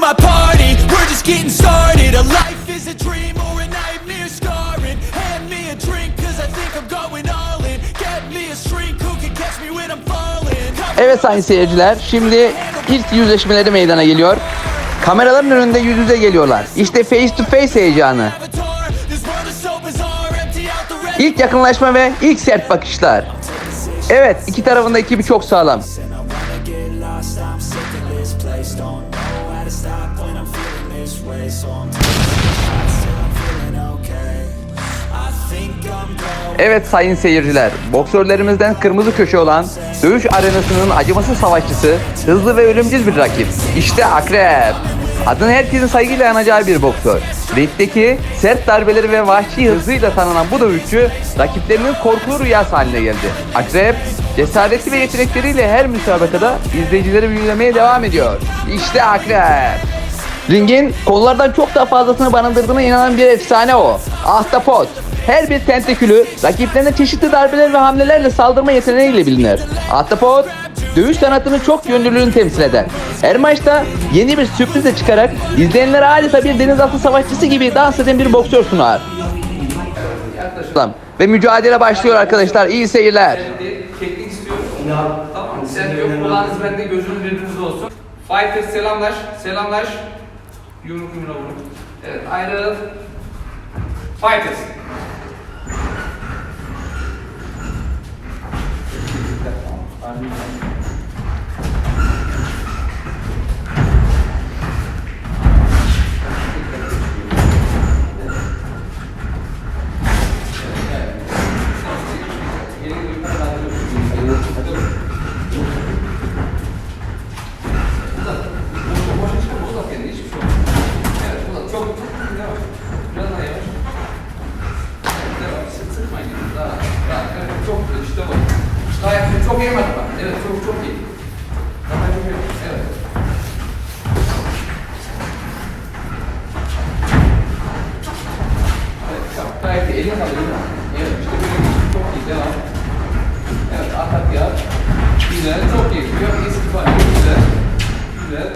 my party. We're just getting started. A life is a dream or a nightmare scarring. Hand me a drink, cause I think I'm going all in. Get me a shrink who can catch me when I'm falling. Evet sayın seyirciler, şimdi ilk yüzleşmeleri meydana geliyor. Kameraların önünde yüz yüze geliyorlar. İşte face to face heyecanı. İlk yakınlaşma ve ilk sert bakışlar. Evet, iki tarafında ekibi çok sağlam. To stop when I'm feeling this way. So I'm. Evet sayın seyirciler, boksörlerimizden kırmızı köşe olan dövüş arenasının acımasız savaşçısı, hızlı ve ölümcül bir rakip. İşte Akrep. Adını herkesin saygıyla anacağı bir boksör. Ringdeki sert darbeleri ve vahşi hızıyla tanınan bu dövüşçü rakiplerinin korkulu rüyası haline geldi. Akrep, cesareti ve yetenekleriyle her müsabakada izleyicileri büyülemeye devam ediyor. İşte Akrep. Ringin kollardan çok daha fazlasını barındırdığına inanan bir efsane o. Ahtapot. Her bir tentakülü rakiplerine çeşitli darbeler ve hamlelerle saldırma yeteneğiyle bilinir. Ahtapot, dövüş sanatını çok yönlülüğünü temsil eder. Her maçta yeni bir sürprizle çıkarak izleyenlere adeta bir denizaltı savaşçısı gibi dans eden bir boksör sunar. Ve mücadele başlıyor arkadaşlar. İyi seyirler. İstiyorum. Tamam. Sen yok kulağınız bende gözünüz birbirinizde olsun. Fighter selamlaş. Selamlaş. Yumruk yumruğa vurun. Evet ayrı. Fighters. Çok Evet çok çok iyi. İyi. Evet. Evet, tamam. Gayet iyi. Elini kaldır. Evet, işte böyle çok iyi. Devam. Evet, atak ya. Güzel, çok iyi. Yok, istifa. Güzel. Güzel.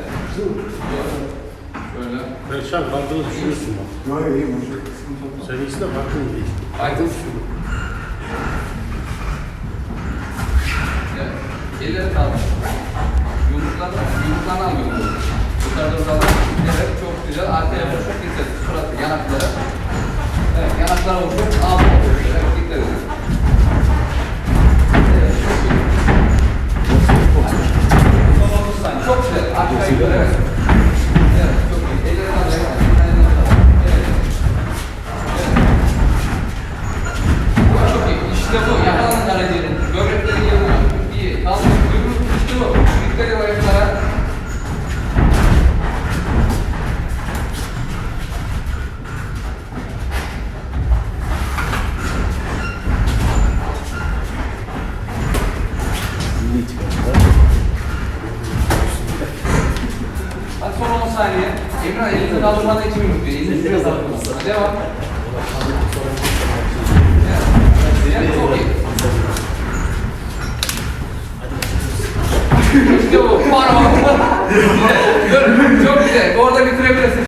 Böyle. Perşan farkını düşünürsün bak. Sen ikisi de farklı değil. Aydın. Evet. Elleri kaldır. Yumruklarla, yumruklarla almıyorum. Yukarıda uzalan. Evet, çok güzel. Arkaya vuruşak saniye. Emrah elini kaldırmadan için yumruk diyor. Elini biraz kaldırmasın. Devam. Evet, çok iyi. İşte bu. Parmak. Çok güzel. Bitirebilirsin.